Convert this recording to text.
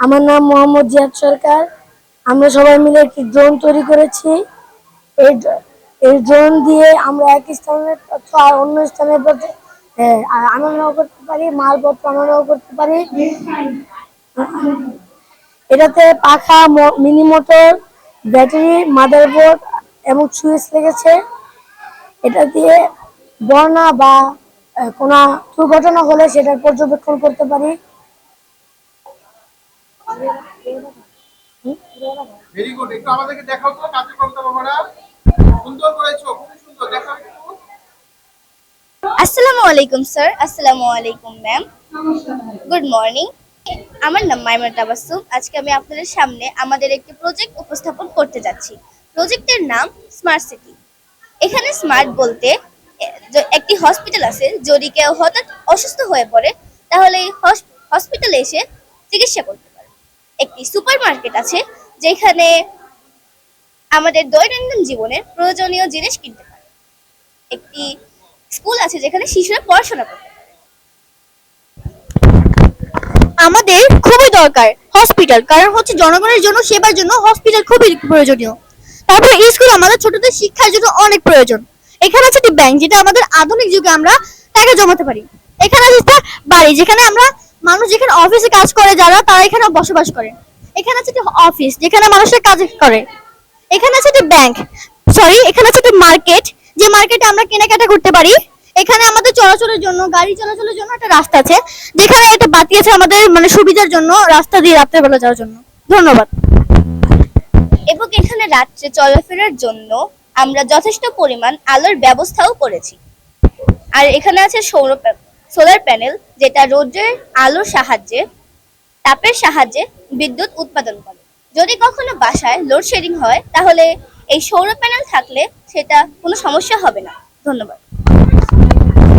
আমার নাম মোহাম্মদ জিয়াদ সরকার। আমরা সবাই মিলে একটি ড্রোন তৈরি করেছি। এই এই ড্রোন দিয়ে আমরা এক স্থানের তথ্য আর অন্য স্থানের তথ্য আহ, আনানো করতে পারি মালপত্র আনানো করতে পারি। এটাতে পাখা মিনি মোটর ব্যাটারি মাদারবোর্ড এবং সুইচ লেগেছে। এটা দিয়ে বন্যা বা কোনো দুর্ঘটনা হলে সেটার পর্যবেক্ষণ করতে পারি। ভেরি গুড একটু আমাদেরকে দেখাও তো কার্যক্রমটা বাবারা। সুন্দর করেছ খুব সুন্দর। দেখাও আসসালামু আলাইকুম স্যার আসসালামু আলাইকুম ম্যাম গুড মর্নিং আমার নাম মাইমা তাবাসসুম। আজকে আমি আপনাদের সামনে আমাদের একটি প্রজেক্ট উপস্থাপন করতে যাচ্ছি। প্রজেক্টের নাম স্মার্ট সিটি এখানে স্মার্ট বলতে একটি হসপিটাল আছে যদি কেউ হঠাৎ অসুস্থ হয়ে পড়ে, তাহলে হসপিটালে এসে চিকিৎসা করতে একটি সুপার মার্কেট আছে যেখানে আমাদের দৈনন্দিন জীবনের প্রয়োজনীয় জিনিস কিনতে পারে। একটি স্কুল আছে যেখানে শিশুরা পড়াশোনা করতে আমাদের খুবই দরকার হসপিটাল, কারণ হচ্ছে জনগণের জন্য, সেবার জন্য হসপিটাল খুবই প্রয়োজনীয়। তারপরে স্কুল আমাদের ছোটদের শিক্ষার জন্য অনেক প্রয়োজন। এখানে আছে একটি ব্যাংক যেটা আমাদের আধুনিক যুগে আমরা টাকা জমাতে পারি। এখানে আছে বাড়ি, যেখানে আমরা মানুষ যেখানে অফিসে কাজ করে, যারা, তারা এখানে বসবাস করে। এখানে আছে একটি অফিস যেখানে মানুষের কাজ করে। এখানে আছে একটি ব্যাংক সরি এখানে আছে একটি মার্কেট যে মার্কেটে আমরা কেনাকাটা করতে পারি। এখানে আমাদের চলাচলের জন্য, গাড়ি চলাচলের জন্য একটা রাস্তা আছে। যেখানে এটা বাতি আছে আমাদের মানে সুবিধার জন্য রাস্তা দিয়ে রাত্রেবেলা যাওয়ার জন্য। ধন্যবাদ। এবং এখানে রাত্রে চলাফেরার জন্য আমরা যথেষ্ট পরিমাণ আলোর ব্যবস্থাও করেছি। আর এখানে আছে সৌর সোলার প্যানেল যেটা রোদ্রের আলোর সাহায্যে, তাপের সাহায্যে বিদ্যুৎ উৎপাদন করে। যদি কখনো বাসায় লোডশেডিং হয়, তাহলে এই সৌর প্যানেল থাকলে সেটা কোনো সমস্যা হবে না। ধন্যবাদ।